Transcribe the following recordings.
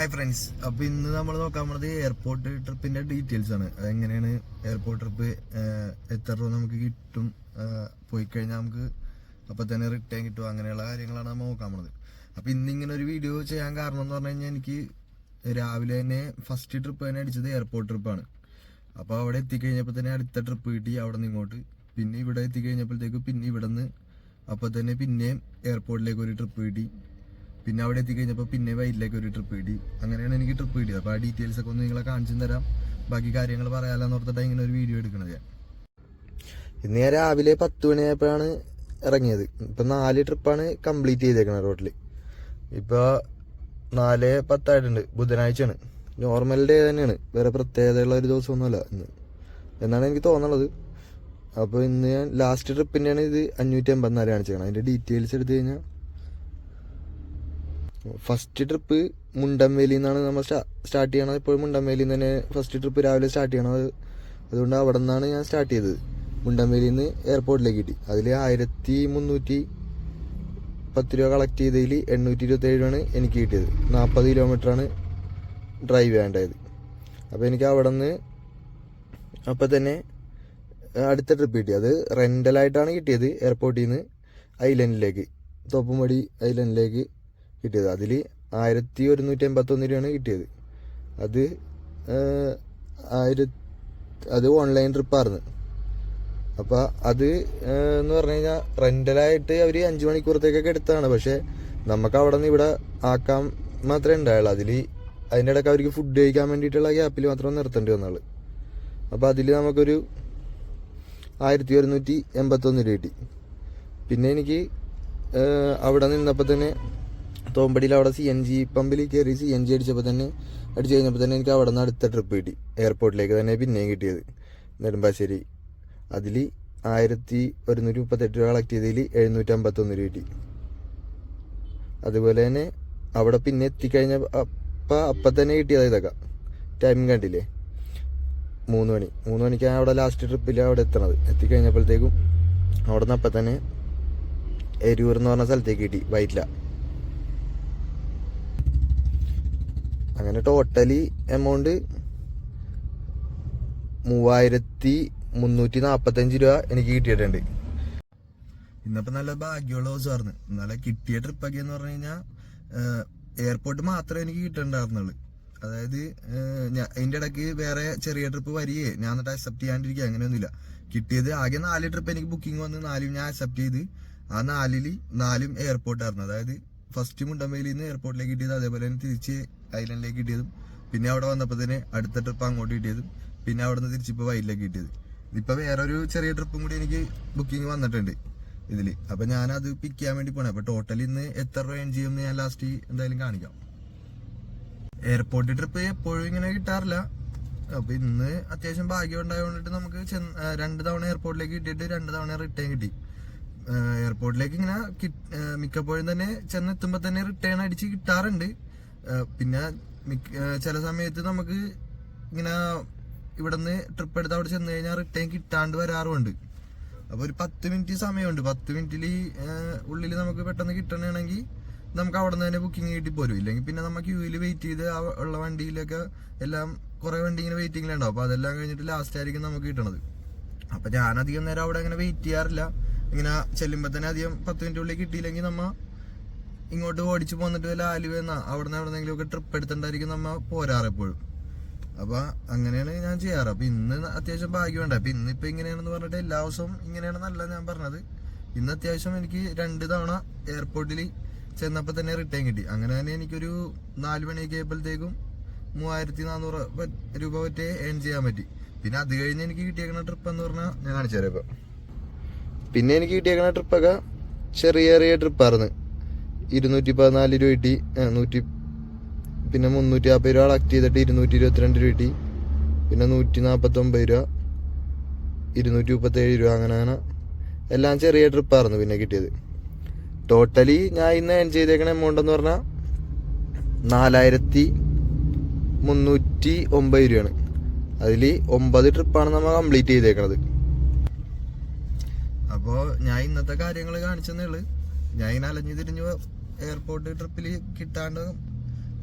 Hi friends അപ്പൊ ഇന്ന് നമ്മൾ നോക്കാൻ പോണത് എയർപോർട്ട് ട്രിപ്പിന്റെ ഡീറ്റെയിൽസ് ആണ്. അതെങ്ങനെയാണ് എയർപോർട്ട് ട്രിപ്പ് എത്ര രൂപ നമുക്ക് കിട്ടും പോയി കഴിഞ്ഞാൽ നമുക്ക് അപ്പൊ തന്നെ റിട്ടേൺ കിട്ടും അങ്ങനെയുള്ള കാര്യങ്ങളാണ് നമ്മൾ നോക്കാൻ പോണത്. അപ്പൊ ഇന്ന് ഇങ്ങനെ ഒരു വീഡിയോ ചെയ്യാൻ കാരണം എന്ന് പറഞ്ഞു കഴിഞ്ഞാൽ എനിക്ക് രാവിലെ തന്നെ ഫസ്റ്റ് ട്രിപ്പ് തന്നെ അടിച്ചത് എയർപോർട്ട് ട്രിപ്പാണ് അപ്പൊ അവിടെ എത്തിക്കഴിഞ്ഞപ്പോൾ തന്നെ അടുത്ത ട്രിപ്പ് കിട്ടി അവിടെ നിന്ന് ഇങ്ങോട്ട്. പിന്നെ ഇവിടെ എത്തിക്കഴിഞ്ഞപ്പോഴത്തേക്ക് പിന്നെ ഇവിടെ നിന്ന് അപ്പൊ തന്നെ പിന്നെയും എയർപോർട്ടിലേക്ക് ഒരു ട്രിപ്പ് കിട്ടി. പിന്നെ അവിടെ എത്തിക്കഴിഞ്ഞപ്പോൾ പിന്നെ വൈറ്റിലേക്ക് ഒരു ട്രിപ്പ് കിട്ടി. അങ്ങനെയാണ് എനിക്ക് ട്രിപ്പ് കിട്ടിയത്. അപ്പോൾ ആ ഡീറ്റെയിൽസ് ഒക്കെ ഒന്ന് നിങ്ങളെ കാണിച്ചു തരാം. ബാക്കി കാര്യങ്ങൾ പറയാമെന്ന് ഓർത്തിട്ടാണ് ഇങ്ങനെ ഒരു വീഡിയോ എടുക്കണത്. ഞാൻ ഇന്ന് ഞാൻ രാവിലെ പത്ത് മണിയായപ്പോഴാണ് ഇറങ്ങിയത്. ഇപ്പം നാല് ട്രിപ്പാണ് കംപ്ലീറ്റ് ചെയ്തേക്കണത് റോട്ടിൽ ഇപ്പോൾ നാല് പത്തായിട്ടുണ്ട്. ബുധനാഴ്ചയാണ്. നോർമൽ ഡേ തന്നെയാണ്. വേറെ പ്രത്യേകതയുള്ള ഒരു ദിവസമൊന്നുമല്ല ഇന്ന്. എന്നാണ് എനിക്ക് തോന്നുന്നത്. അപ്പോൾ ഇന്ന് ഞാൻ ലാസ്റ്റ് ട്രിപ്പിന്റെയാണ് ഇത് അഞ്ഞൂറ്റി എൺപത്തിനാല് കാണിച്ചേക്കണം അതിന്റെ ഡീറ്റെയിൽസ് എടുത്തു കഴിഞ്ഞാൽ ഫസ്റ്റ് ട്രിപ്പ് മുണ്ടംവേലിയിൽ നിന്നാണ് നമ്മൾ സ്റ്റാർട്ട് ചെയ്യണത്. ഇപ്പോഴും മുണ്ടംവേലിയിൽ നിന്ന് തന്നെ ഫസ്റ്റ് ട്രിപ്പ് രാവിലെ സ്റ്റാർട്ട് ചെയ്യണത്. അതുകൊണ്ട് അവിടെ നിന്നാണ് ഞാൻ സ്റ്റാർട്ട് ചെയ്തത്. മുണ്ടംവേലിയിൽ നിന്ന് എയർപോർട്ടിലേക്ക് കിട്ടി. അതിൽ ആയിരത്തി മുന്നൂറ്റി പത്ത് രൂപ കളക്ട് ചെയ്തതിൽ എണ്ണൂറ്റി ഇരുപത്തേഴ് രൂപയാണ് എനിക്ക് കിട്ടിയത്. നാൽപ്പത് കിലോമീറ്ററാണ് ഡ്രൈവ് വേണ്ടത്. അപ്പോൾ എനിക്ക് അവിടെ നിന്ന് അപ്പം തന്നെ അടുത്ത ട്രിപ്പ് കിട്ടി. അത് റെന്റലായിട്ടാണ് കിട്ടിയത് എയർപോർട്ടിൽ നിന്ന് ഐലൻഡിലേക്ക് തോപ്പുംപടി ഐലൻഡിലേക്ക് കിട്ടിയത്. അതിൽ ആയിരത്തി ഒരുന്നൂറ്റി എൺപത്തൊന്ന് രൂപയാണ് കിട്ടിയത്. അത് ആയിര അത് ഓൺലൈൻ ട്രിപ്പായിരുന്നു. അപ്പോൾ അത് എന്ന് പറഞ്ഞു കഴിഞ്ഞാൽ റെന്റലായിട്ട് അവർ അഞ്ച് മണിക്കൂറത്തേക്കൊക്കെ എടുത്താണ്. പക്ഷേ നമുക്ക് അവിടെ നിന്ന് ഇവിടെ ആക്കാൻ മാത്രമേ ഉണ്ടായുള്ളൂ. അതിൽ അതിന്റെ ഇടയ്ക്ക് അവർക്ക് ഫുഡ് കഴിക്കാൻ വേണ്ടിയിട്ടുള്ള ഗ്യാപ്പിൽ മാത്രം നിർത്തേണ്ടി വന്നാൾ അപ്പോൾ അതിൽ നമുക്കൊരു ആയിരത്തി ഒരുന്നൂറ്റി എൺപത്തൊന്ന് രൂപ കിട്ടി. പിന്നെ എനിക്ക് അവിടെ നിന്നപ്പോൾ തന്നെ തോമ്പടിയിൽ അവിടെ സി എൻ ജി പമ്പിൽ കയറി സി എൻ ജി അടിച്ചപ്പോൾ തന്നെ അടിച്ചു കഴിഞ്ഞപ്പോൾ തന്നെ എനിക്ക് അവിടെ നിന്ന് അടുത്ത ട്രിപ്പ് കിട്ടി. എയർപോർട്ടിലേക്ക് തന്നെ പിന്നെയും കിട്ടിയത് നെടുമ്പാശ്ശേരി. അതിൽ ആയിരത്തി ഒരുന്നൂറ്റി മുപ്പത്തെട്ട് രൂപ കളക്ട് ചെയ്തതിൽ എഴുന്നൂറ്റി അമ്പത്തൊന്ന് രൂപ കിട്ടി. അതുപോലെ തന്നെ അവിടെ പിന്നെ എത്തിക്കഴിഞ്ഞ അപ്പം അപ്പം തന്നെ കിട്ടിയത് ഇതൊക്കെ. ടൈം കണ്ടില്ലേ? മൂന്ന് മണി. മൂന്ന് മണിക്കാണ് അവിടെ ലാസ്റ്റ് ട്രിപ്പിൽ അവിടെ എത്തണത്. എത്തിക്കഴിഞ്ഞപ്പോഴത്തേക്കും അവിടെ നിന്ന് അപ്പം തന്നെ എരൂർ എന്ന് പറഞ്ഞ സ്ഥലത്തേക്ക് കിട്ടി വൈറ്റില. അങ്ങനെ ടോട്ടലി എമൗണ്ട് മൂവായിരത്തി മുന്നൂറ്റി നാൽപ്പത്തഞ്ച് രൂപ എനിക്ക് കിട്ടിയിട്ടുണ്ട്. ഇന്നപ്പോ നല്ല ഭാഗ്യമുള്ള ദിവസമായിരുന്നു ഇന്നലെ കിട്ടിയ ട്രിപ്പൊക്കെ എന്ന് പറഞ്ഞു കഴിഞ്ഞാൽ എയർപോർട്ട് മാത്രമേ എനിക്ക് കിട്ടണ്ടായിരുന്നുള്ളൂ. അതായത് അതിന്റെ ഇടയ്ക്ക് വേറെ ചെറിയ ട്രിപ്പ് വരികയെ. ഞാൻ എന്നിട്ട് അക്സെപ്റ്റ് ചെയ്യാണ്ടിരിക്കുക. അങ്ങനെയൊന്നുമില്ല. കിട്ടിയത് ആകെ നാല് ട്രിപ്പ് എനിക്ക് ബുക്കിംഗ് വന്ന് നാലും ഞാൻ അക്സെപ്റ്റ് ചെയ്ത് ആ നാലിൽ നാലും എയർപോർട്ടായിരുന്നു അതായത് ഫസ്റ്റ് മുണ്ടമ്പയിൽ നിന്ന് എയർപോർട്ടിലേക്ക് കിട്ടിയത് അതേപോലെ തന്നെ തിരിച്ച് ഐലൻഡിലേക്ക് കിട്ടിയതും പിന്നെ അവിടെ വന്നപ്പോൾ തന്നെ അടുത്ത ട്രിപ്പ് അങ്ങോട്ട് കിട്ടിയതും പിന്നെ അവിടെ നിന്ന് തിരിച്ചിപ്പോൾ വൈലിലേക്ക് കിട്ടിയത്. ഇപ്പൊ ഒരു ചെറിയ ട്രിപ്പും കൂടി എനിക്ക് ബുക്കിംഗ് വന്നിട്ടുണ്ട് ഇതിൽ. അപ്പൊ ഞാനത് പിക്ക് ചെയ്യാൻ വേണ്ടി പോണേ. അപ്പൊ ടോട്ടൽ ഇന്ന് എത്ര രൂപ ചെയ്യും ചെയ്യുമെന്ന് ഞാൻ ലാസ്റ്റ് എന്തായാലും കാണിക്കാം. എയർപോർട്ട് ട്രിപ്പ് എപ്പോഴും ഇങ്ങനെ കിട്ടാറില്ല. അപ്പൊ ഇന്ന് അത്യാവശ്യം ഭാഗ്യം ഉണ്ടായതുകൊണ്ടിട്ട് നമുക്ക് രണ്ട് തവണ എയർപോർട്ടിലേക്ക് കിട്ടിയിട്ട് രണ്ട് തവണ റിട്ടേൺ കിട്ടി. എയർപോർട്ടിലേക്ക് ഇങ്ങനെ മിക്കപ്പോഴും തന്നെ ചെന്നെത്തുമ്പോ തന്നെ റിട്ടേൺ അടിച്ച് കിട്ടാറുണ്ട്. പിന്നെ ചില സമയത്ത് നമുക്ക് ഇങ്ങനെ ഇവിടുന്ന് ട്രിപ്പ് എടുത്ത് അവിടെ ചെന്ന് കഴിഞ്ഞാൽ റിട്ടേൺ കിട്ടാണ്ട് വരാറുമുണ്ട്. അപ്പൊ ഒരു പത്ത് മിനിറ്റ് സമയമുണ്ട്. പത്ത് മിനിറ്റിൽ ഉള്ളിൽ നമുക്ക് പെട്ടെന്ന് കിട്ടണമെങ്കിൽ നമുക്ക് അവിടെ നിന്ന് തന്നെ ബുക്കിംഗ് കിട്ടി പോരും. ഇല്ലെങ്കിൽ പിന്നെ നമുക്ക് ക്യൂവിൽ വെയിറ്റ് ചെയ്ത് ഉള്ള വണ്ടിയിലൊക്കെ എല്ലാം കുറെ വണ്ടി ഇങ്ങനെ വെയിറ്റിങ്ങിലുണ്ടാവും അപ്പൊ അതെല്ലാം കഴിഞ്ഞിട്ട് ലാസ്റ്റ് ആയിരിക്കും നമുക്ക് കിട്ടണത്. അപ്പൊ ഞാൻ അധികം നേരം അവിടെ അങ്ങനെ വെയിറ്റ് ചെയ്യാറില്ല. ഇങ്ങനെ ചെല്ലുമ്പോ തന്നെ അധികം പത്ത് മിനിറ്റ് ഉള്ളിൽ കിട്ടിയില്ലെങ്കിൽ നമ്മ ഇങ്ങോട്ട് ഓടിച്ചു പോന്നിട്ട് വല്ല ആലുവെന്ന അവിടെ നിന്ന് എവിടെന്നെങ്കിലും ഒക്കെ ട്രിപ്പ് എടുത്തിട്ടുണ്ടായിരിക്കും നമ്മ പോരാറ് എപ്പോഴും. അപ്പൊ അങ്ങനെയാണ് ഞാൻ ചെയ്യാറ്. അപ്പൊ ഇന്ന് അത്യാവശ്യം ഭാഗ്യമുണ്ട് അപ്പൊ ഇന്നിപ്പോ ഇങ്ങനെയാണെന്ന് പറഞ്ഞിട്ട് എല്ലാ ദിവസവും ഇങ്ങനെയാണെന്നല്ല ഞാൻ പറഞ്ഞത്. ഇന്ന് അത്യാവശ്യം എനിക്ക് രണ്ട് തവണ എയർപോർട്ടിൽ ചെന്നപ്പോ തന്നെ റിട്ടേൺ കിട്ടി. അങ്ങനെ തന്നെ എനിക്കൊരു നാല് മണിയൊക്കെ ആയപ്പോഴത്തേക്കും മൂവായിരത്തി നാനൂറ് രൂപ പറ്റേ ഏൺ ചെയ്യാൻ പറ്റി. പിന്നെ അത് കഴിഞ്ഞ് എനിക്ക് കിട്ടിയേക്കുന്ന ട്രിപ്പ് എന്ന് പറഞ്ഞാൽ ഞാൻ കാണിച്ചു തരാം പിന്നെ എനിക്ക് കിട്ടിയേക്കുന്ന ട്രിപ്പൊക്കെ ചെറിയ ചെറിയ ട്രിപ്പായിരുന്നു ഇരുന്നൂറ്റി പതിനാല് രൂപ കിട്ടി നൂറ്റി പിന്നെ മുന്നൂറ്റി നാൽപ്പത് രൂപ കളക്ട് ചെയ്തിട്ട് ഇരുന്നൂറ്റി ഇരുപത്തിരണ്ട് രൂപ കിട്ടി പിന്നെ നൂറ്റി നാൽപ്പത്തൊമ്പത് രൂപ ഇരുന്നൂറ്റി മുപ്പത്തേഴ് രൂപ അങ്ങനെ അങ്ങനെ എല്ലാം ചെറിയ ട്രിപ്പായിരുന്നു പിന്നെ കിട്ടിയത്. ടോട്ടലി ഞാൻ ഇന്ന് ഏൺ ചെയ്തേക്കണ എമൗണ്ട് എന്ന് പറഞ്ഞാൽ നാലായിരത്തി മുന്നൂറ്റി ഒമ്പത് രൂപയാണ്. അതിൽ ഒമ്പത് ട്രിപ്പാണ് നമ്മൾ കംപ്ലീറ്റ് ചെയ്തേക്കണത്. അപ്പോൾ ഞാൻ ഇന്നത്തെ കാര്യങ്ങൾ കാണിച്ചെന്നേ ഉള്ളു. ഞാൻ ഇങ്ങനെ അലഞ്ഞു തിരിഞ്ഞു എയർപോർട്ട് ട്രിപ്പിൽ കിട്ടാണ്ട്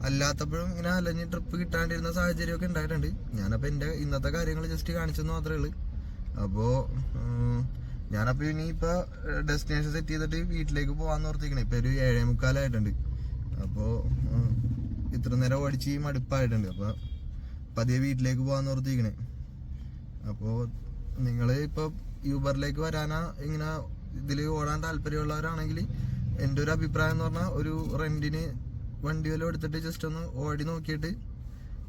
അല്ലാത്തപ്പോഴും ഇങ്ങനെ അലഞ്ഞ് ട്രിപ്പ് കിട്ടാണ്ടിരുന്ന സാഹചര്യമൊക്കെ ഉണ്ടായിട്ടുണ്ട്. ഞാനപ്പോൾ എന്റെ ഇന്നത്തെ കാര്യങ്ങൾ ജസ്റ്റ് കാണിച്ചെന്ന് മാത്രമേ ഉള്ളൂ. അപ്പോൾ ഞാനപ്പോൾ ഇനിയിപ്പോൾ ഡെസ്റ്റിനേഷൻ സെറ്റ് ചെയ്തിട്ട് വീട്ടിലേക്ക് പോകാമെന്ന് ഓർത്തിരിക്കണം. ഇപ്പോൾ ഒരു ഏഴേ മുക്കാലായിട്ടുണ്ട് അപ്പോൾ ഇത്ര നേരം ഓടിച്ച് മടുപ്പായിട്ടുണ്ട്. അപ്പോൾ പതിയെ വീട്ടിലേക്ക് പോകാമെന്ന് ഓർത്തിരിക്കണേ. അപ്പോൾ നിങ്ങൾ ഇപ്പോൾ യൂബറിലേക്ക് വരാനാ ഇങ്ങനെ ഇതിൽ ഓടാൻ താല്പര്യമുള്ളവരാണെങ്കിൽ എന്റെ ഒരു അഭിപ്രായം എന്ന് പറഞ്ഞാൽ ഒരു റെന്റിന് വണ്ടി വല്ലതും എടുത്തിട്ട് ജസ്റ്റ് ഒന്ന് ഓടി നോക്കിയിട്ട്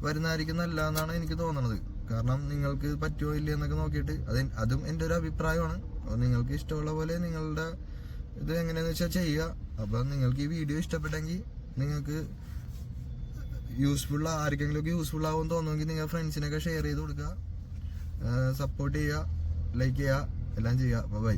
വരുന്നതായിരിക്കും നല്ല എന്നാണ് എനിക്ക് തോന്നുന്നത് കാരണം നിങ്ങൾക്ക് പറ്റുമോ ഇല്ല എന്നൊക്കെ നോക്കിയിട്ട് അത് അതും എന്റെ ഒരു അഭിപ്രായമാണ്. അപ്പോൾ നിങ്ങൾക്ക് ഇഷ്ടമുള്ള പോലെ നിങ്ങളുടെ ഇത് എങ്ങനെയാണെന്ന് വെച്ചാൽ ചെയ്യുക. അപ്പോൾ നിങ്ങൾക്ക് ഈ വീഡിയോ ഇഷ്ടപ്പെട്ടെങ്കിൽ നിങ്ങൾക്ക് യൂസ്ഫുൾ ആർക്കെങ്കിലും ഒക്കെ യൂസ്ഫുൾ ആകുമെന്ന് തോന്നുമെങ്കിൽ നിങ്ങൾ ഫ്രണ്ട്സിനൊക്കെ ഷെയർ ചെയ്ത് കൊടുക്കുക. സപ്പോർട്ട് ചെയ്യുക ലൈക്ക് ചെയ്യുക എല്ലാം ചെയ്യുക. ബൈ